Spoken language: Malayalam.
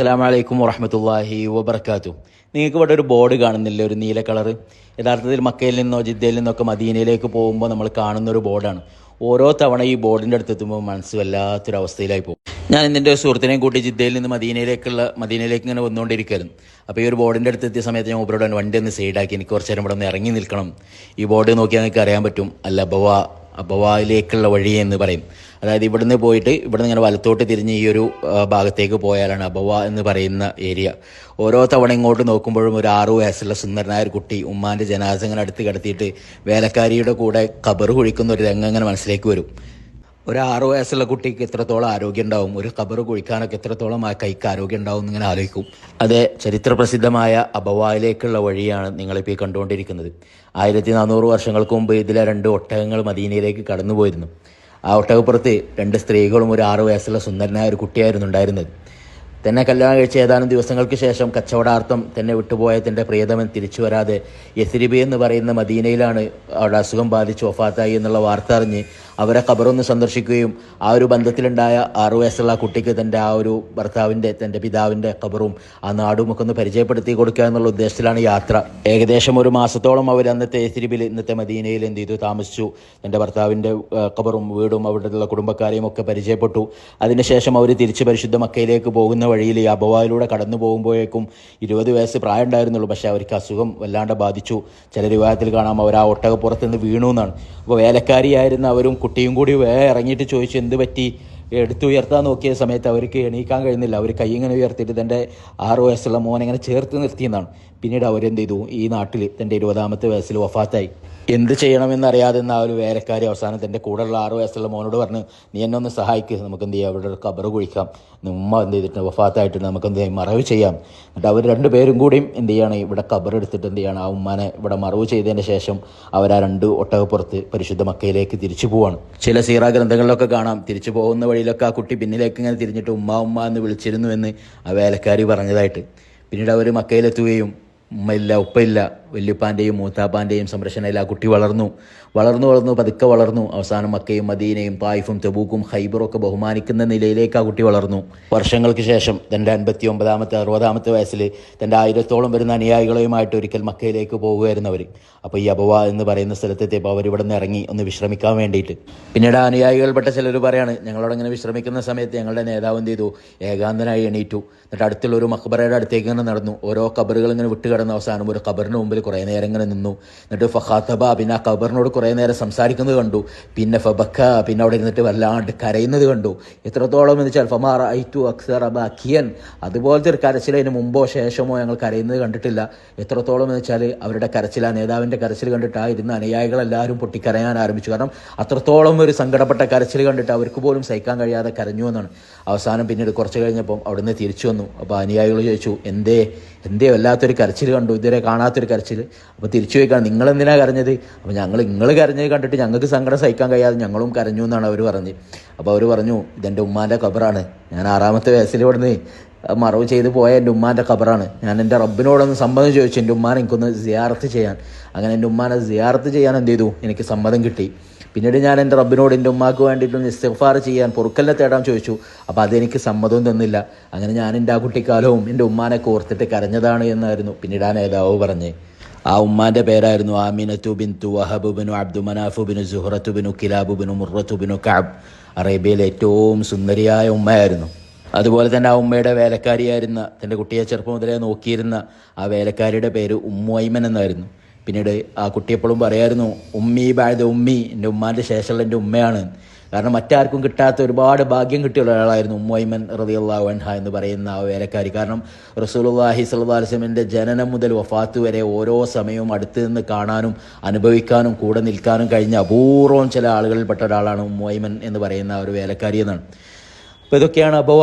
അസ്സലാമു വലൈക്കും വറഹമത്തല്ലാഹി വബർക്കാത്തു നിങ്ങൾക്ക് ഇവിടെ ഒരു ബോർഡ് കാണുന്നില്ല? ഒരു നീല കളർ. യഥാർത്ഥത്തിൽ മക്കയിൽ നിന്നോ ജിദ്ദയിൽ നിന്നൊക്കെ മദീനയിലേക്ക് പോകുമ്പോൾ നമ്മൾ കാണുന്ന ഒരു ബോർഡാണ്. ഓരോ തവണ ഈ ബോർഡിന്റെ അടുത്തെത്തുമ്പോൾ മനസ്സ് വല്ലാത്തൊരു അവസ്ഥയിലായി പോകും. ഞാൻ ഇന്നെന്റെ സുഹൃത്തിനെയും കൂട്ടി ജിദ്ദയിൽ നിന്ന് മദീനയിലേക്കുള്ള മദീനയിലേക്ക് ഇങ്ങനെ വന്നുകൊണ്ടിരിക്കുകയായിരുന്നു. അപ്പോൾ ഈ ഒരു ബോർഡിന്റെ അടുത്ത് എത്തിയ സമയത്ത് ഞാൻ ഉപരോട് വണ്ടി ഒന്ന് സൈഡാക്കി എനിക്ക് കുറച്ച് നേരം ഇവിടെ ഒന്ന് ഇറങ്ങി നിൽക്കണം. ഈ ബോർഡ് നോക്കിയാൽ നിങ്ങൾക്ക് അറിയാൻ പറ്റും. അല്ല അബവ അബവായിലേക്കുള്ള വഴി എന്ന് പറയും. അതായത് ഇവിടുന്ന് പോയിട്ട് ഇവിടുന്ന് ഇങ്ങനെ വലത്തോട്ട് തിരിഞ്ഞ് ഈ ഒരു ഭാഗത്തേക്ക് പോയാലാണ് അബവ എന്ന് പറയുന്ന ഏരിയ. ഓരോ തവണ ഇങ്ങോട്ട് നോക്കുമ്പോഴും ഒരു ആറു വയസ്സുള്ള സുന്ദരനായ ഒരു കുട്ടി ഉമ്മാന്റെ ജനാസ ഇങ്ങനെ അടുത്ത് കിടത്തിയിട്ട് വേലക്കാരിയുടെ കൂടെ കബർ കുഴിക്കുന്ന ഒരു രംഗം അങ്ങനെ മനസ്സിലേക്ക് വരും. ഒരു ആറു വയസ്സുള്ള കുട്ടിക്ക് എത്രത്തോളം ആരോഗ്യം ഉണ്ടാവും ഒരു ഖബർ കുഴിക്കാനൊക്കെ എത്രത്തോളം ആ കൈക്ക് ആരോഗ്യം ഉണ്ടാവും എന്നിങ്ങനെ ആലോചിക്കും. അത് ചരിത്രപ്രസിദ്ധമായ അബവായിലേക്കുള്ള വഴിയാണ് നിങ്ങളിപ്പോൾ ഈ കണ്ടുകൊണ്ടിരിക്കുന്നത്. ആയിരത്തി നാനൂറ് വർഷങ്ങൾക്ക് മുമ്പ് ഇതിലെ രണ്ട് ഒട്ടകങ്ങൾ മദീനയിലേക്ക് കടന്നു പോയിരുന്നു ആ ഒട്ടകപ്പുറത്ത് രണ്ട് സ്ത്രീകളും ഒരു ആറു വയസ്സുള്ള സുന്ദരനായ ഒരു കുട്ടിയായിരുന്നു ഉണ്ടായിരുന്നത്. തന്നെ കല്യാണം കഴിച്ച ഏതാനും ദിവസങ്ങൾക്ക് ശേഷം കച്ചവടാർത്ഥം തന്നെ വിട്ടുപോയ തന്റെ പ്രിയതമൻ തിരിച്ചു വരാതെ യസിരിബി എന്ന് പറയുന്ന മദീനയിലാണ് അവിടെ അസുഖം ബാധിച്ച് ഒഫാത്തായി എന്നുള്ള വാർത്ത അറിഞ്ഞ് അവരെ ഖബറൊന്ന് സന്ദർശിക്കുകയും ആ ഒരു ബന്ധത്തിലുണ്ടായ ആറു വയസ്സുള്ള കുട്ടിക്ക് തന്റെ ആ ഒരു ഭർത്താവിന്റെ തന്റെ പിതാവിന്റെ ഖബറും ആ നാടുമൊക്കെ ഒന്ന് പരിചയപ്പെടുത്തി കൊടുക്കുക എന്നുള്ള ഉദ്ദേശത്തിലാണ് യാത്ര. ഏകദേശം ഒരു മാസത്തോളം അവർ അന്നത്തെ യസിരിബിൽ ഇന്നത്തെ മദീനയിൽ എന്ത് ചെയ്തു? താമസിച്ചു. തന്റെ ഭർത്താവിന്റെ ഖബറും വീടും അവിടെയുള്ള കുടുംബക്കാരെയും ഒക്കെ പരിചയപ്പെട്ടു. അതിനുശേഷം അവർ തിരിച്ച് പരിശുദ്ധ മക്കയിലേക്ക് പോകുന്ന വഴിയിൽ ഈ അബവായിലൂടെ കടന്നു പോകുമ്പോഴേക്കും ഇരുപത് വയസ്സ് പ്രായം ഉണ്ടായിരുന്നുള്ളൂ. പക്ഷേ അവർക്ക് അസുഖം വല്ലാണ്ട് ബാധിച്ചു. ചില രൂപത്തിൽ കാണാം അവർ ആ ഒട്ടകപ്പുറത്ത് നിന്ന് വീണു എന്നാണ്. അപ്പോൾ വേലക്കാരിയായിരുന്ന അവരും കുട്ടിയും കൂടി വേ ഇറങ്ങിയിട്ട് ചോദിച്ചു എന്ത് പറ്റി? എടുത്തുയർത്താൻ നോക്കിയ സമയത്ത് അവർക്ക് എണീക്കാൻ കഴിയുന്നില്ല. അവർ കൈ ഇങ്ങനെ ഉയർത്തിയിട്ട് തന്റെ ആറ് വയസ്സുള്ള മോനെ ഇങ്ങനെ ചേർത്ത് നിർത്തിയെന്നാണ്. പിന്നീട് അവരെന്ത് ചെയ്തു? ഈ നാട്ടിൽ തന്റെ ഇരുപതാമത്തെ വയസ്സിൽ വഫാത്തായി. എന്ത് ചെയ്യണമെന്നറിയാതെ ആ ഒരു വേലക്കാരി അവസാനം തന്റെ കൂടെയുള്ള ആറ് വയസ്സുള്ള മോനോട് പറഞ്ഞ് നീ എന്നെ ഒന്ന് സഹായിക്ക്. നമുക്ക് എന്ത് ചെയ്യാം? ഒരു കബറ് കുഴിക്കാം. ഇന്ന് ഉമ്മ എന്ത് ചെയ്തിട്ട് വഫാത്തായിട്ട് നമുക്ക് എന്ത് ചെയ്യാം? മറവ് ചെയ്യാം. എന്നിട്ട് അവർ രണ്ടുപേരും കൂടിയും എന്ത് ചെയ്യാണ്? ഇവിടെ കബർ എടുത്തിട്ട് എന്ത് ചെയ്യണം? ആ ഉമ്മാനെ ഇവിടെ മറവ് ചെയ്തതിന് ശേഷം അവർ ആ രണ്ട് ഒട്ടകപ്പുറത്ത് പരിശുദ്ധ മക്കയിലേക്ക് തിരിച്ചു പോവാണ്. ചില സീറ ഗ്രന്ഥങ്ങളിലൊക്കെ കാണാം. തിരിച്ചു പോകുന്ന വഴിയിലൊക്കെ ആ കുട്ടി പിന്നിലേക്ക് ഇങ്ങനെ തിരിഞ്ഞിട്ട് ഉമ്മ ഉമ്മ എന്ന് വിളിച്ചിരുന്നു എന്ന് ആ വേലക്കാരി പറഞ്ഞതായിട്ട്. പിന്നീട് അവർ മക്കയിലെത്തുകയും ഉമ്മയില്ല ഉപ്പയില്ല വല്യുപ്പാന്റെയും മൂത്താപ്പാന്റെയും സംരക്ഷണയിൽ ആ കുട്ടി വളർന്നു. വളർന്നു വളർന്നു പതുക്കെ വളർന്നു. അവസാനം മക്കയും മദീനയും തായിഫും തെബൂക്കും ഹൈബറും ഒക്കെ ബഹുമാനിക്കുന്ന നിലയിലേക്ക് ആ കുട്ടി വളർന്നു. വർഷങ്ങൾക്ക് ശേഷം തന്റെ അൻപത്തി ഒമ്പതാമത്തെ അറുപതാമത്തെ വയസ്സിൽ തന്റെ ആയിരത്തോളം വരുന്ന അനുയായികളുമായിട്ട് ഒരിക്കൽ മക്കയിലേക്ക് പോകുമായിരുന്നു അവർ അപ്പോൾ ഈ അബവ എന്ന് പറയുന്ന സ്ഥലത്തെത്തിയപ്പോൾ അവരിവിടെ നിന്ന് ഇറങ്ങി ഒന്ന് വിശ്രമിക്കാൻ വേണ്ടിയിട്ട്. പിന്നീട് ആ അനുയായികൾപ്പെട്ട ചിലർ പറയാണ് ഞങ്ങളോട് ഇങ്ങനെ വിശ്രമിക്കുന്ന സമയത്ത് ഞങ്ങളുടെ നേതാവ് എന്ത് ചെയ്തു? ഏകാന്തനായി എണീറ്റു. എന്നിട്ട് അടുത്തുള്ള ഒരു മക്ബറയുടെ അടുത്തേക്ക് ഇങ്ങനെ നടന്നു. ഓരോ കബറുകൾ ഇങ്ങനെ വിട്ടുകിടന്ന അവസാനം ഒരു കബറിന് മുമ്പിൽ കുറേ നേരം ഇങ്ങനെ നിന്നു. എന്നിട്ട് ഫഹാത്തബ പിന്നെ ആ കബറിനോട് കുറേ നേരം സംസാരിക്കുന്നത് കണ്ടു. പിന്നെ ഫബക്ക പിന്നെ അവിടെ ഇരുന്നിട്ട് വല്ലാണ്ട് കരയുന്നത് കണ്ടു. എത്രത്തോളം എന്ന് വെച്ചാൽ ഫമാർ ഐറ്റു അക്സർ അബ അഖിയൻ അതുപോലത്തെ ഒരു കരച്ചിൽ അതിന് മുമ്പോ ശേഷമോ ഞങ്ങൾ കരയുന്നത് കണ്ടിട്ടില്ല. എത്രത്തോളം എന്ന് വെച്ചാൽ അവരുടെ കരച്ചിൽ ആ നേതാവിന്റെ കരച്ചിൽ കണ്ടിട്ട് ആ ഇരുന്ന അനുയായികളെല്ലാവരും പൊട്ടിക്കരയാൻ ആരംഭിച്ചു. കാരണം അത്രത്തോളം ഒരു സങ്കടപ്പെട്ട കരച്ചിൽ കണ്ടിട്ട് അവർക്ക് പോലും സഹിക്കാൻ കഴിയാതെ കരഞ്ഞു എന്നാണ്. അവസാനം പിന്നീട് കുറച്ച് കഴിഞ്ഞപ്പം അവിടുന്ന് തിരിച്ചു വന്നു. അപ്പോൾ അനുയായികൾ ചോദിച്ചു എന്തേ? എന്തേ വല്ലാത്തൊരു കരച്ചിൽ കണ്ടു? ഇതുവരെ കാണാത്തൊരു കരച്ചിൽ അപ്പോൾ തിരിച്ചു ചോദിക്കാം നിങ്ങൾ എന്തിനാ കരഞ്ഞത്? അപ്പോൾ ഞങ്ങൾ നിങ്ങൾ കരഞ്ഞത് കണ്ടിട്ട് ഞങ്ങൾക്ക് സങ്കടം സഹിക്കാൻ കഴിയാതെ ഞങ്ങളും കരഞ്ഞു എന്നാണ് അവർ പറഞ്ഞത്. അപ്പോൾ അവർ പറഞ്ഞു ഇതെന്റെ ഉമ്മാന്റെ ഖബറാണ്. ഞാൻ ആറാമത്തെ വയസ്സിൽ ഇവിടുന്ന് മറവ് ചെയ്ത് പോയ എന്റെ ഉമ്മാന്റെ ഖബറാണ്. ഞാൻ എന്റെ റബ്ബിനോടൊന്ന് സമ്മതം ചോദിച്ചു. എന്റെ ഉമ്മാനെ എനിക്കൊന്ന് സിയാർത്ത് ചെയ്യാൻ. അങ്ങനെ എന്റെ ഉമ്മാനെ സിയാർത്ത് ചെയ്യാൻ എന്ത് ചെയ്തു? എനിക്ക് സമ്മതം കിട്ടി. പിന്നീട് ഞാൻ എന്റെ റബ്ബിനോട് എന്റെ ഉമ്മാക്ക് വേണ്ടിയിട്ടൊന്ന് ഇസ്തിഗ്ഫാർ ചെയ്യാൻ പൊറുക്കലിനെ തേടാൻ ചോദിച്ചു. അപ്പോൾ അതെനിക്ക് സമ്മതവും തന്നില്ല. അങ്ങനെ ഞാൻ എന്റെ ആ കുട്ടിക്കാലവും എന്റെ ഉമ്മാനെ കോർത്തിട്ട് കരഞ്ഞതാണ് എന്നായിരുന്നു പിന്നീട് ആ നേതാവ് പറഞ്ഞേ ആ ഉമ്മാന്റെ പേരായിരുന്നു ആമിനത്തു ബിൻതു വഹബ് ബിനു അബ്ദു മനാഫുബിനു ബിനു കിലാബുബിനു മുറത്തുബിനു കാബ് അറേബ്യയിലെ ഏറ്റവും സുന്ദരിയായ ഉമ്മയായിരുന്നു. അതുപോലെ തന്നെ ആ ഉമ്മയുടെ വേലക്കാരിയായിരുന്ന തന്റെ കുട്ടിയെ ചെറുപ്പം മുതലേ നോക്കിയിരുന്ന ആ വേലക്കാരിയുടെ പേര് ഉമ്മൈമൻ എന്നായിരുന്നു. പിന്നീട് ആ കുട്ടി എപ്പോഴും പറയായിരുന്നു ഉമ്മി ബാഴ്ത ഉമ്മി എന്റെ ഉമ്മാന്റെ ശേഷമുള്ള എന്റെ ഉമ്മയാണ്. കാരണം മറ്റാർക്കും കിട്ടാത്ത ഒരുപാട് ഭാഗ്യം കിട്ടിയുള്ള ഒരാളായിരുന്നു ഉമ്മൈമൻ റതിയുള്ള വൻഹ എന്ന് പറയുന്ന ആ വേലക്കാരി. കാരണം അലൈഹി വസല്ലമയുടെ ജനനം മുതൽ വഫാത്ത് വരെ ഓരോ സമയവും അടുത്ത് നിന്ന് കാണാനും അനുഭവിക്കാനും കൂടെ നിൽക്കാനും കഴിഞ്ഞ അപൂർവം ചില ആളുകളിൽപ്പെട്ട ഒരാളാണ് ഉമ്മൈമൻ എന്ന് പറയുന്ന ഒരു വേലക്കാരി എന്നാണ്. അപ്പോൾ ഇതൊക്കെയാണ് അബവ